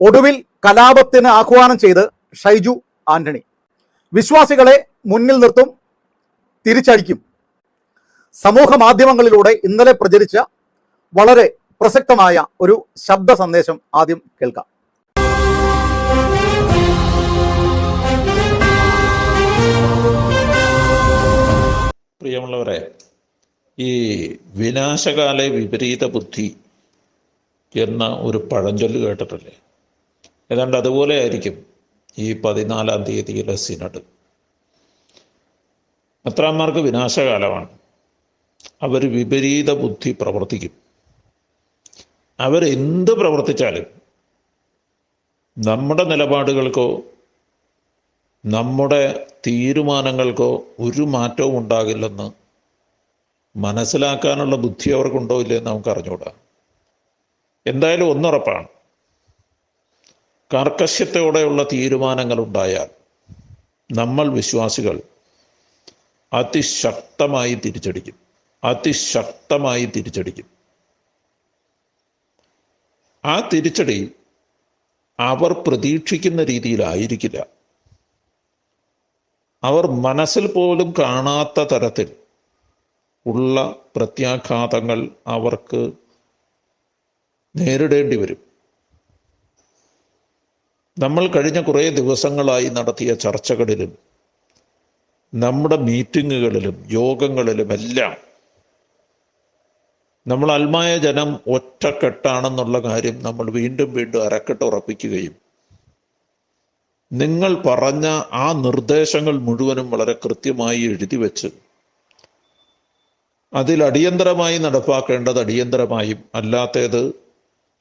ഒടുവിൽ കലാപത്തിന് ആഹ്വാനം ചെയ്ത് ഷൈജു ആന്റണി. വിശ്വാസികളെ മുന്നിൽ നിർത്തും തിരിച്ചടിക്കും. സമൂഹ മാധ്യമങ്ങളിലൂടെ ഇന്നലെ പ്രചരിച്ച വളരെ പ്രസക്തമായ ഒരു ശബ്ദ സന്ദേശം ആദ്യം കേൾക്കാം. പ്രിയമുള്ളവരെ ഈ വിനാശകാല വിപരീത ബുദ്ധി എന്ന ഒരു പഴഞ്ചൊല്ല് കേട്ടിട്ടില്ലേ? ഏതാണ്ട് അതുപോലെ ആയിരിക്കും ഈ പതിനാലാം തീയതിയിലെ സിനഡ്. മെത്രാന്മാർക്ക് വിനാശകാലമാണ്. അവർ വിപരീത ബുദ്ധി പ്രവർത്തിക്കും. അവരെന്ത് പ്രവർത്തിച്ചാലും നമ്മുടെ നിലപാടുകൾക്കോ നമ്മുടെ തീരുമാനങ്ങൾക്കോ ഒരു മാറ്റവും ഉണ്ടാകില്ലെന്ന് മനസ്സിലാക്കാനുള്ള ബുദ്ധി അവർക്കുണ്ടോ ഇല്ലയെന്ന് നമുക്ക് അറിഞ്ഞുകൂടാ എന്തായാലും ഒന്നുറപ്പാണ്. കാർക്കശ്യത്തോടെയുള്ള തീരുമാനങ്ങളുണ്ടായാൽ നമ്മൾ വിശ്വാസികൾ അതിശക്തമായി തിരിച്ചടിക്കും. അതിശക്തമായി തിരിച്ചടിക്കും. ആ തിരിച്ചടി അവർ പ്രതീക്ഷിക്കുന്ന രീതിയിലായിരിക്കില്ല. അവർ മനസ്സിൽ പോലും കാണാത്ത തരത്തിൽ ഉള്ള പ്രത്യാഘാതങ്ങൾ അവർക്ക് നേരിടേണ്ടി വരും. നമ്മൾ കഴിഞ്ഞ കുറേ ദിവസങ്ങളായി നടത്തിയ ചർച്ചകളിലും നമ്മുടെ മീറ്റിങ്ങുകളിലും യോഗങ്ങളിലും എല്ലാം നമ്മൾ അൽമായ ജനം ഒറ്റക്കെട്ടാണെന്നുള്ള കാര്യം നമ്മൾ വീണ്ടും വീണ്ടും അരക്കെട്ട് ഉറപ്പിക്കുകയും നിങ്ങൾ പറഞ്ഞ ആ നിർദ്ദേശങ്ങൾ മുഴുവനും വളരെ കൃത്യമായി എഴുതി വെച്ച് അതിൽ അടിയന്തരമായി നടപ്പാക്കേണ്ടത് അടിയന്തരമായും അല്ലാത്തത്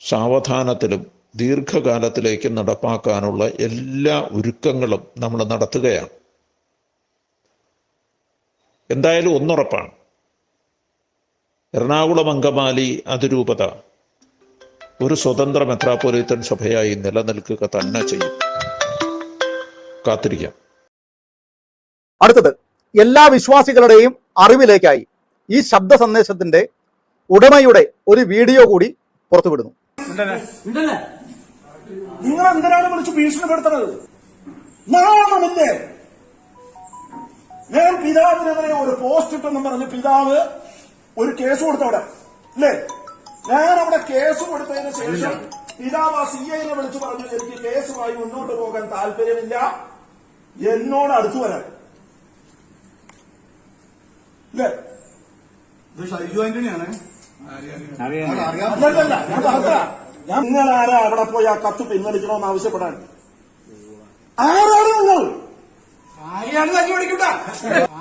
സാവധാനത്തിലും ദീർഘകാലത്തിലേക്ക് നടപ്പാക്കാനുള്ള എല്ലാ ഒരുക്കങ്ങളും നമ്മൾ നടത്തുകയാണ്. എന്തായാലും ഒന്നുറപ്പാണ്. എറണാകുളം അങ്കമാലി അതിരൂപത ഒരു സ്വതന്ത്ര മെത്രാപ്പൊലീത്തൻ സഭയായി നിലനിൽക്കുക തന്നെ ചെയ്യും. കാത്തിരിക്കാം. അടുത്തത് എല്ലാ വിശ്വാസികളുടെയും അറിവിലേക്കായി ഈ ശബ്ദ സന്ദേശത്തിന്റെ ഉടമയുടെ ഒരു വീഡിയോ കൂടി പുറത്തുവിടുന്നു. ഉണ്ടല്ലേ? നിങ്ങൾ എന്തിനാണ് വിളിച്ച് ഭീഷണിപ്പെടുത്തുന്നത് നാണമില്ലേ ഞാൻ പിതാവിനെതിരെ ഒരു പോസ്റ്റ് ഇട്ടെന്നും പറഞ്ഞ് പിതാവ് ഒരു കേസ് കൊടുത്തവിടെ അല്ലേ ഞാൻ അവിടെ കേസ് കൊടുത്തതിന് ശേഷം പിതാവ് ആ സി ഐനെ വിളിച്ചു പറഞ്ഞു എനിക്ക് കേസുമായി മുന്നോട്ട് പോകാൻ താല്പര്യമില്ല. എന്നോട് അടുത്തു വരാൻ. അല്ലേ ഇത് ഷൈജു ആന്റണിയാണ്. അല്ലല്ല ഞാൻ പറഞ്ഞ ഞാൻ നിങ്ങൾ ആരാ അവിടെ പോയി ആ കത്ത് പിൻവലിക്കണമെന്ന് ആവശ്യപ്പെടാൻ? ആരാണ് നിങ്ങൾ? ആരെയാണ് തല്ലി ഓടിക്കൂട്ട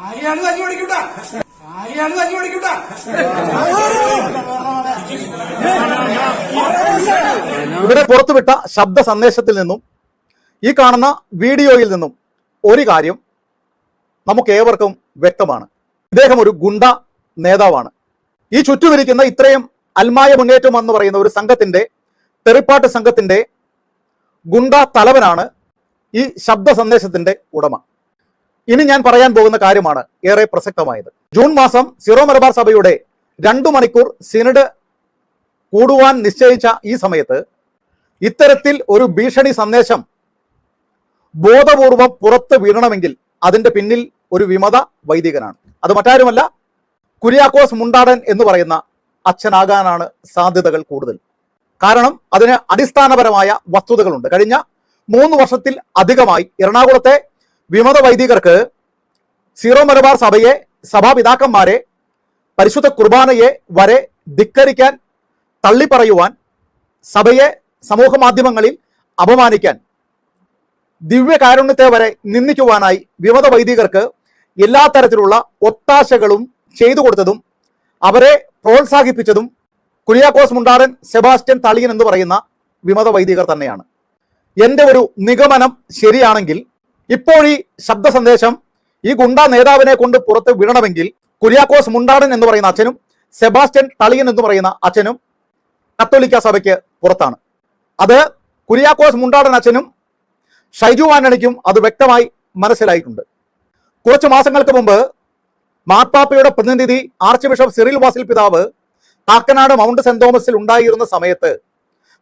ആരെയാണ് തല്ലി ഓടിക്കൂട്ട ആരെയാണ് തല്ലി ഓടിക്കൂട്ട ഇവിടെ പുറത്തുവിട്ട ശബ്ദ സന്ദേശത്തിൽ നിന്നും ഈ കാണുന്ന വീഡിയോയിൽ നിന്നും ഒരു കാര്യം നമുക്ക് ഏവർക്കും വ്യക്തമാണ്. ഇദ്ദേഹം ഒരു ഗുണ്ട നേതാവാണ്. ഈ ചുറ്റുമിരിക്കുന്ന ഇത്രയും അൽമായ മുന്നേറ്റം എന്ന് പറയുന്ന ഒരു സംഘത്തിന്റെ തെറിപ്പാട്ട് സംഘത്തിന്റെ ഗുണ്ട തലവനാണ് ഈ ശബ്ദ സന്ദേശത്തിന്റെ ഉടമ. ഇനി ഞാൻ പറയാൻ പോകുന്ന കാര്യമാണ് ഏറെ പ്രസക്തമായത്. ജൂൺ മാസം സിറോ മലബാർ സഭയുടെ രണ്ടു മണിക്കൂർ സിനഡ് കൂടുവാൻ നിശ്ചയിച്ച ഈ സമയത്ത് ഇത്തരത്തിൽ ഒരു ഭീഷണി സന്ദേശം ബോധപൂർവം പുറത്ത് വീഴണമെങ്കിൽ അതിന്റെ പിന്നിൽ ഒരു വിമത വൈദികനാണ്. അത് മറ്റാരുമല്ല കുര്യാക്കോസ് മുണ്ടാടൻ എന്ന് പറയുന്ന അച്ഛനാകാനാണ് സാധ്യതകൾ കൂടുതൽ. കാരണം അതിന് അടിസ്ഥാനപരമായ വസ്തുതകളുണ്ട്. കഴിഞ്ഞ മൂന്ന് വർഷത്തിൽ അധികമായി എറണാകുളത്തെ വിമത വൈദികർക്ക് സീറോ മലബാർ സഭയെ സഭാപിതാക്കന്മാരെ പരിശുദ്ധ കുർബാനയെ വരെ ധിക്കരിക്കാൻ തള്ളിപ്പറയുവാൻ സഭയെ സമൂഹ മാധ്യമങ്ങളിൽ അപമാനിക്കാൻ ദിവ്യകാരുണ്യത്തെ വരെ നിന്ദിക്കുവാനായി വിമത വൈദികർക്ക് എല്ലാ തരത്തിലുള്ള ഒത്താശകളും ചെയ്തു കൊടുത്തതും അവരെ പ്രോത്സാഹിപ്പിച്ചതും കുര്യാക്കോസ് മുണ്ടാറൻ സെബാസ്റ്റ്യൻ തളിയൻ എന്ന് പറയുന്ന വിമത വൈദികർ തന്നെയാണ്. എന്റെ ഒരു നിഗമനം ശരിയാണെങ്കിൽ ഇപ്പോൾ ഈ ശബ്ദ സന്ദേശം ഈ ഗുണ്ട നേതാവിനെ കൊണ്ട് പുറത്ത് വിടണമെങ്കിൽ കുര്യാക്കോസ് മുണ്ടാടൻ എന്ന് പറയുന്ന അച്ഛനും സെബാസ്റ്റ്യൻ തളിയൻ എന്ന് പറയുന്ന അച്ഛനും കത്തോലിക്ക സഭയ്ക്ക് പുറത്താണ്. അത് കുര്യാക്കോസ് മുണ്ടാടൻ അച്ഛനും ഷൈജു ആന്റണിക്കും അത് വ്യക്തമായി മനസ്സിലായിട്ടുണ്ട്. കുറച്ച് മാസങ്ങൾക്ക് മുമ്പ് മാർപ്പാപ്പയുടെ പ്രതിനിധി ആർച്ച് ബിഷപ്പ് സിറിൽ വാസിൽ പിതാവ് കാക്കനാട് മൗണ്ട് സെന്റ് തോമസിൽ ഉണ്ടായിരുന്ന സമയത്ത്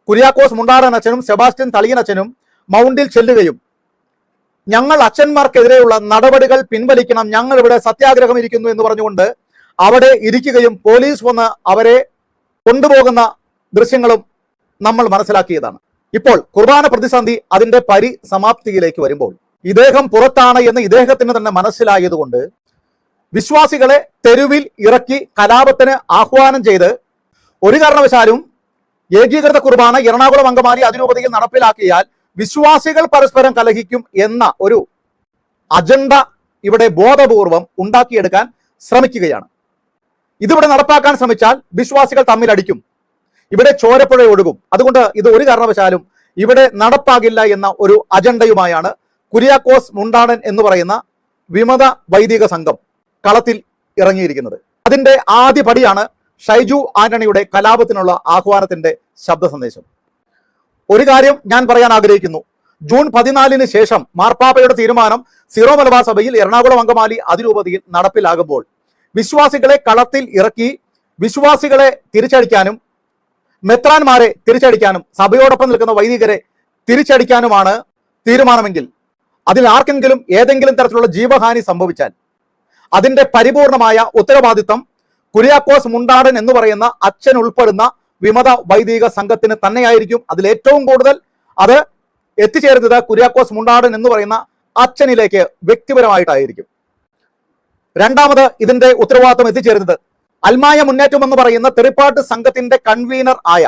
കുര്യാക്കോസ് മുണ്ടാടൻ അച്ഛനും സെബാസ്റ്റ്യൻ തളിയൻ അച്ഛനും മൗണ്ടിൽ ചെല്ലുകയും ഞങ്ങൾ അച്ഛന്മാർക്കെതിരെയുള്ള നടപടികൾ പിൻവലിക്കണം ഞങ്ങൾ ഇവിടെ സത്യാഗ്രഹം ഇരിക്കുന്നു എന്ന് പറഞ്ഞുകൊണ്ട് അവിടെ ഇരിക്കുകയും പോലീസ് വന്ന് അവരെ കൊണ്ടുപോകുന്ന ദൃശ്യങ്ങളും നമ്മൾ മനസ്സിലാക്കിയതാണ്. ഇപ്പോൾ കുർബാന പ്രതിസന്ധി അതിന്റെ പരിസമാപ്തിയിലേക്ക് വരുമ്പോൾ ഇദ്ദേഹം പുറത്താണ് എന്ന് ഇദ്ദേഹത്തിന് തന്നെ മനസ്സിലായതുകൊണ്ട് വിശ്വാസികളെ തെരുവിൽ ഇറക്കി കലാപത്തിന് ആഹ്വാനം ചെയ്ത് ഒരു കാരണവശാലും ഏകീകൃത കുർബാന എറണാകുളം അങ്കമാലി അതിരൂപതയിൽ നടപ്പിലാക്കിയാൽ വിശ്വാസികൾ പരസ്പരം കലഹിക്കും എന്ന ഒരു അജണ്ട ഇവിടെ ബോധപൂർവം ഉണ്ടാക്കിയെടുക്കാൻ ശ്രമിക്കുകയാണ്. ഇതിവിടെ നടപ്പാക്കാൻ ശ്രമിച്ചാൽ വിശ്വാസികൾ തമ്മിൽ അടിക്കും ഇവിടെ ചോരപ്പുഴ ഒഴുകും. അതുകൊണ്ട് ഇത് ഒരു കാരണവശാലും ഇവിടെ നടപ്പാകില്ല എന്ന ഒരു അജണ്ടയുമായാണ് കുര്യാക്കോസ് മുണ്ടാടൻ എന്ന് പറയുന്ന വിമത വൈദിക സംഘം. കളത്തിൽ ഇറങ്ങിയിരിക്കുന്നത്. അതിന്റെ ആദ്യ പടിയാണ് ഷൈജു ആന്റണിയുടെ കലാപത്തിനുള്ള ആഹ്വാനത്തിന്റെ ശബ്ദ സന്ദേശം. ഒരു കാര്യം ഞാൻ പറയാൻ ആഗ്രഹിക്കുന്നു. ജൂൺ പതിനാലിന് ശേഷം മാർപ്പാപ്പയുടെ തീരുമാനം സീറോ മലബാർ സഭയിൽ എറണാകുളം അങ്കമാലി അതിരൂപതയിൽ നടപ്പിലാകുമ്പോൾ വിശ്വാസികളെ കളത്തിൽ ഇറക്കി വിശ്വാസികളെ തിരിച്ചടിക്കാനും മെത്രാന്മാരെ തിരിച്ചടിക്കാനും സഭയോടൊപ്പം നിൽക്കുന്ന വൈദികരെ തിരിച്ചടിക്കാനുമാണ് തീരുമാനമെങ്കിൽ അതിൽ ആർക്കെങ്കിലും ഏതെങ്കിലും തരത്തിലുള്ള ജീവഹാനി സംഭവിച്ചാൽ അതിന്റെ പരിപൂർണമായ ഉത്തരവാദിത്തം കുര്യാക്കോസ് മുണ്ടാടൻ എന്ന് പറയുന്ന അച്ഛൻ ഉൾപ്പെടുന്ന വിമത വൈദിക സംഘത്തിന് തന്നെയായിരിക്കും അതിൽ ഏറ്റവും കൂടുതൽ അത് എത്തിച്ചേരുന്നത് കുര്യാക്കോസ് മുണ്ടാടൻ എന്ന് പറയുന്ന അച്ഛനിലേക്ക് വ്യക്തിപരമായിട്ടായിരിക്കും. രണ്ടാമത് ഇതിന്റെ ഉത്തരവാദിത്വം എത്തിച്ചേരുന്നത് അൽമായ മുന്നേറ്റം എന്ന് പറയുന്ന തെറിപ്പാട്ട് സംഘത്തിന്റെ കൺവീനർ ആയ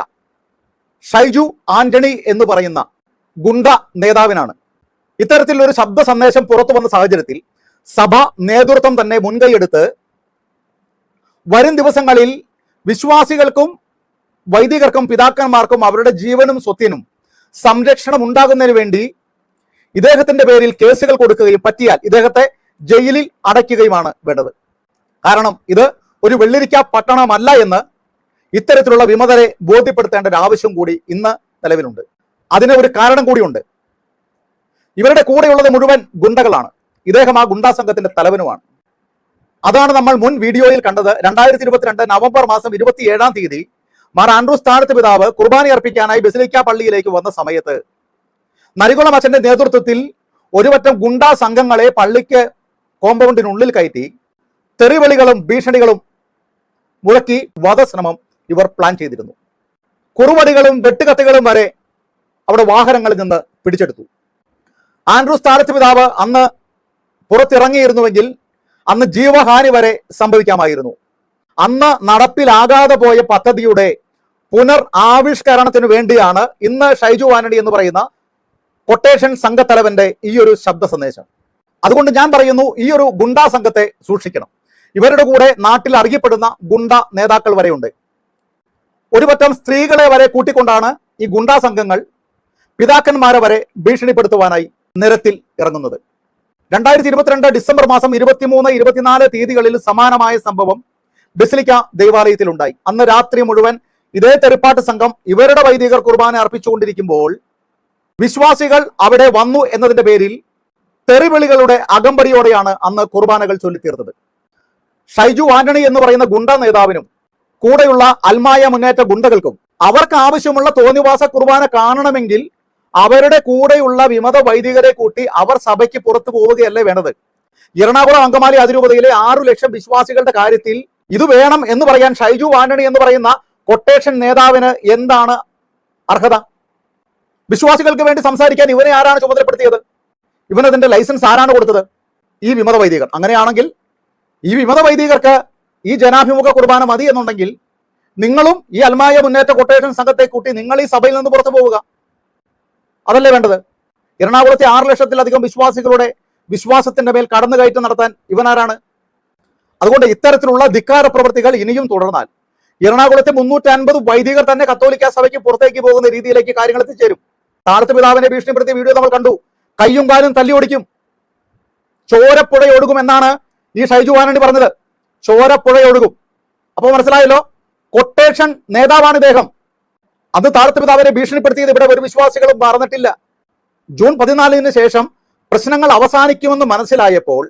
ഷൈജു ആന്റണി എന്ന് പറയുന്ന ഗുണ്ട നേതാവിനാണ്. ഇത്തരത്തിലൊരു ശബ്ദ സന്ദേശം പുറത്തു വന്ന സാഹചര്യത്തിൽ സഭ നേതൃത്വം തന്നെ മുൻകൈയെടുത്ത് വരും ദിവസങ്ങളിൽ വിശ്വാസികൾക്കും വൈദികർക്കും പിതാക്കന്മാർക്കും അവരുടെ ജീവനും സ്വത്തിനും സംരക്ഷണം ഉണ്ടാകുന്നതിന് വേണ്ടി ഇദ്ദേഹത്തിന്റെ പേരിൽ കേസുകൾ കൊടുക്കുകയും പറ്റിയാൽ ഇദ്ദേഹത്തെ ജയിലിൽ അടയ്ക്കുകയുമാണ് വേണ്ടത്. കാരണം ഇത് ഒരു വെള്ളിരിക്ക പട്ടണമല്ല എന്ന് ഇത്തരത്തിലുള്ള വിമതരെ ബോധ്യപ്പെടുത്തേണ്ട ഒരു ആവശ്യം കൂടി ഇന്ന് നിലവിലുണ്ട്. അതിന് ഒരു കാരണം കൂടിയുണ്ട്. ഇവരുടെ കൂടെയുള്ളത് മുഴുവൻ ഗുണ്ടകളാണ്. ഇദ്ദേഹം ആ ഗുണ്ടാ സംഘത്തിന്റെ തലവനുമാണ്. അതാണ് നമ്മൾ മുൻ വീഡിയോയിൽ കണ്ടത് രണ്ടായിരത്തി ഇരുപത്തിരണ്ട് നവംബർ മാസം ഇരുപത്തി ഏഴാം തീയതി മാർ ആൻഡ്രൂസ് സ്ഥാനത്ത് പിതാവ് കുർബാനി അർപ്പിക്കാനായി ബസിലിക്ക പള്ളിയിലേക്ക് വന്ന സമയത്ത് നരികുളം അച്ഛന്റെ നേതൃത്വത്തിൽ ഒരുപറ്റം ഗുണ്ടാ സംഘങ്ങളെ പള്ളിക്ക് കോമ്പൗണ്ടിനുള്ളിൽ കയറ്റി തെറിവിളികളും ഭീഷണികളും മുഴക്കി വധശ്രമം ഇവർ പ്ലാൻ ചെയ്തിരുന്നു. കുറുവടികളും വെട്ടുകത്തികളും വരെ അവിടെ വാഹനങ്ങളിൽ നിന്ന് പിടിച്ചെടുത്തു. ആൻഡ്രൂസ് സ്ഥാനത്ത് പിതാവ് അന്ന് പുറത്തിറങ്ങിയിരുന്നുവെങ്കിൽ അന്ന് ജീവഹാനി വരെ സംഭവിക്കാമായിരുന്നു. അന്ന് നടപ്പിലാകാതെ പോയ പദ്ധതിയുടെ പുനർ ആവിഷ്കരണത്തിന് വേണ്ടിയാണ് ഇന്ന് ഷൈജു വാനടി എന്ന് പറയുന്ന കൊട്ടേഷൻ സംഘത്തലവന്റെ ഈ ഒരു ശബ്ദ സന്ദേശം. അതുകൊണ്ട് ഞാൻ പറയുന്നു ഈ ഒരു ഗുണ്ടാ സംഘത്തെ സൂക്ഷിക്കണം. ഇവരുടെ കൂടെ നാട്ടിൽ അറിയപ്പെടുന്ന ഗുണ്ട നേതാക്കൾ വരെയുണ്ട്. ഒരുപറ്റം സ്ത്രീകളെ വരെ കൂട്ടിക്കൊണ്ടാണ് ഈ ഗുണ്ടാ സംഘങ്ങൾ പിതാക്കന്മാരെ വരെ ഭീഷണിപ്പെടുത്തുവാനായി നിരത്തിൽ ഇറങ്ങുന്നത്. രണ്ടായിരത്തി ഇരുപത്തിരണ്ട് ഡിസംബർ മാസം ഇരുപത്തിമൂന്ന് ഇരുപത്തിനാല് തീയതികളിൽ സമാനമായ സംഭവം ബസിലിക്ക ദേവാലയത്തിലുണ്ടായി. അന്ന് രാത്രി മുഴുവൻ ഇതേ തെരുപ്പാട്ട് സംഘം ഇവരുടെ വൈദികർ കുർബാന അർപ്പിച്ചുകൊണ്ടിരിക്കുമ്പോൾ വിശ്വാസികൾ അവിടെ വന്നു എന്നതിന്റെ പേരിൽ തെറിവിളികളുടെ അകമ്പടിയോടെയാണ് അന്ന് കുർബാനകൾ ചൊല്ലിത്തീർത്തത്. ഷൈജു ആന്റണി എന്ന് പറയുന്ന ഗുണ്ട നേതാവിനും കൂടെയുള്ള അൽമായ മുന്നേറ്റ ഗുണ്ടകൾക്കും അവർക്ക് ആവശ്യമുള്ള തോന്നിവാസ കുർബാന കാണണമെങ്കിൽ അവരുടെ കൂടെയുള്ള വിമത വൈദികരെ കൂട്ടി അവർ സഭയ്ക്ക് പുറത്തു പോവുകയല്ലേ വേണ്ടത്? എറണാകുളം അങ്കമാലി അതിരൂപതയിലെ ആറു ലക്ഷം വിശ്വാസികളുടെ കാര്യത്തിൽ ഇത് വേണം എന്ന് പറയാൻ ഷൈജു ആന്റണി എന്ന് പറയുന്ന കൊട്ടേഷൻ നേതാവിന് എന്താണ് അർഹത? വിശ്വാസികൾക്ക് വേണ്ടി സംസാരിക്കാൻ ഇവനെ ആരാണ് ചുമതലപ്പെടുത്തിയത്? ഇവനതിന്റെ ലൈസൻസ് ആരാണ് കൊടുത്തത്? ഈ വിമത വൈദികർ. അങ്ങനെയാണെങ്കിൽ ഈ വിമത വൈദികർക്ക് ഈ ജനാഭിമുഖ കുർബാന മതി എന്നുണ്ടെങ്കിൽ നിങ്ങളും ഈ അൽമായ മുന്നേറ്റ കൊട്ടേഷൻ സംഘത്തെ കൂട്ടി നിങ്ങൾ ഈ സഭയിൽ നിന്ന് പുറത്തു പോവുക. അതല്ലേ വേണ്ടത്? എറണാകുളത്തെ ആറ് ലക്ഷത്തിലധികം വിശ്വാസികളുടെ വിശ്വാസത്തിന്റെ മേൽ കടന്നുകയറ്റം നടത്താൻ ഇവനാരാണ്? അതുകൊണ്ട് ഇത്തരത്തിലുള്ള ധിക്കാര പ്രവൃത്തികൾ ഇനിയും തുടർന്നാൽ എറണാകുളത്തെ മുന്നൂറ്റി അൻപത് വൈദികർ തന്നെ കത്തോലിക്ക സഭയ്ക്ക് പുറത്തേക്ക് പോകുന്ന രീതിയിലേക്ക് കാര്യങ്ങൾ എത്തിച്ചേരും. താഴത്ത് പിതാവിനെ ഭീഷണിപ്പെടുത്തിയ വീഡിയോ നമ്മൾ കണ്ടു. കയ്യും കാലും തല്ലി ഓടിക്കും ചോരപ്പുഴയൊടുക്കും എന്നാണ് ഈ ഷൈജു ആനണി പറഞ്ഞത്. ചോരപ്പുഴയൊടുക്കും അപ്പൊ അപ്പോൾ മനസ്സിലായല്ലോ? കൊട്ടേഷൻ നേതാവാണ് ഇദ്ദേഹം. അത് താഴത്ത് പിതാവിനെ ഭീഷണിപ്പെടുത്തിയത് ഇവിടെ ഒരു വിശ്വാസികളും മറന്നിട്ടില്ല. ജൂൺ പതിനാലിന് ശേഷം പ്രശ്നങ്ങൾ അവസാനിക്കുമെന്ന് മനസ്സിലായപ്പോൾ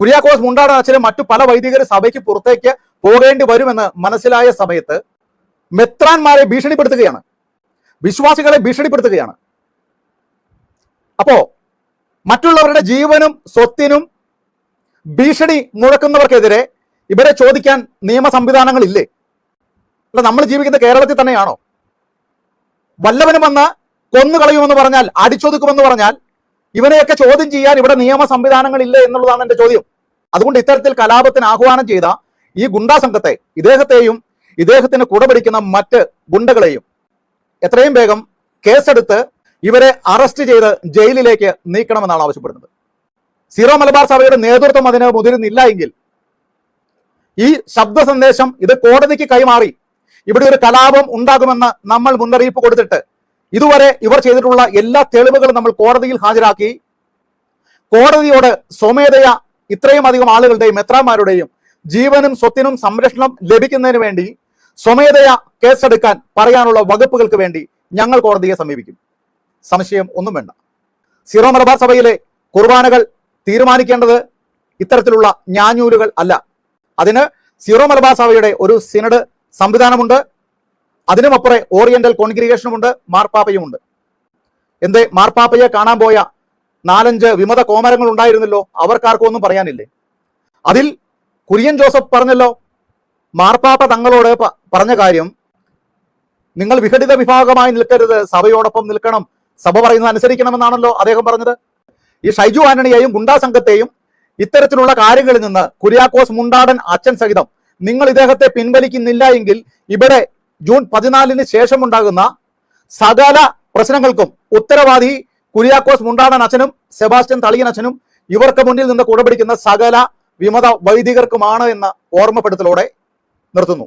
കുര്യാക്കോസ് മുണ്ടാടാച്ചിലും മറ്റു പല വൈദികർ സഭയ്ക്ക് പുറത്തേക്ക് പോകേണ്ടി വരുമെന്ന് മനസ്സിലായ സമയത്ത് മെത്രാന്മാരെ ഭീഷണിപ്പെടുത്തുകയാണ്. വിശ്വാസികളെ ഭീഷണിപ്പെടുത്തുകയാണ്. അപ്പോ മറ്റുള്ളവരുടെ ജീവനും സ്വത്തിനും ഭീഷണി മുഴക്കുന്നവർക്കെതിരെ ഇവരെ ചോദിക്കാൻ നിയമ സംവിധാനങ്ങളില്ലേ അല്ല നമ്മൾ ജീവിക്കുന്ന കേരളത്തിൽ തന്നെയാണോ? വല്ലവനും വന്ന് കൊന്നുകളയുമെന്ന് പറഞ്ഞാൽ അടിച്ചൊതുക്കുമെന്ന് പറഞ്ഞാൽ ഇവനെയൊക്കെ ചോദ്യം ചെയ്യാൻ ഇവിടെ നിയമ സംവിധാനങ്ങളില്ല എന്നുള്ളതാണ് എന്റെ ചോദ്യം. അതുകൊണ്ട് ഇത്തരത്തിൽ കലാപത്തിന് ആഹ്വാനം ചെയ്ത ഈ ഗുണ്ടാ സംഘത്തെ ഇദ്ദേഹത്തെയും ഇദ്ദേഹത്തിന് കുടപിടിക്കുന്ന മറ്റ് ഗുണ്ടകളെയും എത്രയും വേഗം കേസെടുത്ത് ഇവരെ അറസ്റ്റ് ചെയ്ത് ജയിലിലേക്ക് നീക്കണമെന്നാണ് ആവശ്യപ്പെടുന്നത്. സീറോ മലബാർ സഭയുടെ നേതൃത്വം അതിന് മുതിരുന്നില്ല എങ്കിൽ ഈ ശബ്ദ സന്ദേശം ഇത് കോടതിക്ക് കൈമാറി ഇവിടെ ഒരു കലാപം ഉണ്ടാകുമെന്ന് നമ്മൾ മുന്നറിയിപ്പ് കൊടുത്തിട്ട് ഇതുവരെ ഇവർ ചെയ്തിട്ടുള്ള എല്ലാ തെളിവുകളും നമ്മൾ കോടതിയിൽ ഹാജരാക്കി. കോടതിയോട് സ്വമേധയ ഇത്രയും അധികം ആളുകളുടെയും എത്രമാരുടെയും ജീവനും സ്വത്തിനും സംരക്ഷണം ലഭിക്കുന്നതിന് വേണ്ടി സ്വമേധയ കേസെടുക്കാൻ പറയാനുള്ള വകുപ്പുകൾക്ക് വേണ്ടി ഞങ്ങൾ കോടതിയെ സമീപിക്കും. സംശയം ഒന്നും വേണ്ട. സിറോ മലബാർ സഭയിലെ കുർബാനകൾ തീരുമാനിക്കേണ്ടത് ഇത്തരത്തിലുള്ള ഞാഞ്ഞൂലുകൾ അല്ല. അതിന് സിറോ മലബാർ സഭയുടെ ഒരു സിനഡ് സംവിധാനമുണ്ട്. അതിനുമപ്പുറേ ഓറിയന്റൽ കോൺഗ്രിഗേഷനുമുണ്ട് മാർപ്പാപ്പയുമുണ്ട്. എന്തേ മാർപ്പാപ്പയെ കാണാൻ പോയ നാലഞ്ച് വിമത കോമരങ്ങൾ ഉണ്ടായിരുന്നല്ലോ അവർക്കാർക്കും ഒന്നും പറയാനില്ലേ? അതിൽ കുര്യൻ ജോസഫ് പറഞ്ഞല്ലോ മാർപ്പാപ്പ തങ്ങളോട് പറഞ്ഞ കാര്യം നിങ്ങൾ വിഘടിത വിഭാഗമായി നിൽക്കരുത്. സഭയോടൊപ്പം നിൽക്കണം. സഭ പറയുന്നത് അനുസരിക്കണമെന്നാണല്ലോ അദ്ദേഹം പറഞ്ഞത്. ഈ ഷൈജു ആന്റണിയെയും ഗുണ്ടാ സംഘത്തെയും ഇത്തരത്തിലുള്ള കാര്യങ്ങളിൽ നിന്ന് കുര്യാക്കോസ് മുണ്ടാടൻ അച്ഛൻ സഹിതം നിങ്ങൾ ഇദ്ദേഹത്തെ പിൻവലിക്കുന്നില്ല എങ്കിൽ ഇവിടെ ജൂൺ പതിനാലിന് ശേഷമുണ്ടാകുന്ന സകല പ്രശ്നങ്ങൾക്കും ഉത്തരവാദി കുര്യാക്കോസ് മുണ്ടാടൻ അച്ഛനും സെബാസ്റ്റ്യൻ തളിയൻ അച്ഛനും ഇവർക്ക് മുന്നിൽ നിന്ന് കുടപിടിക്കുന്ന സകല വിമത വൈദികർക്കുമാണ് എന്ന ഓർമ്മപ്പെടുത്തലോടെ നിർത്തുന്നു.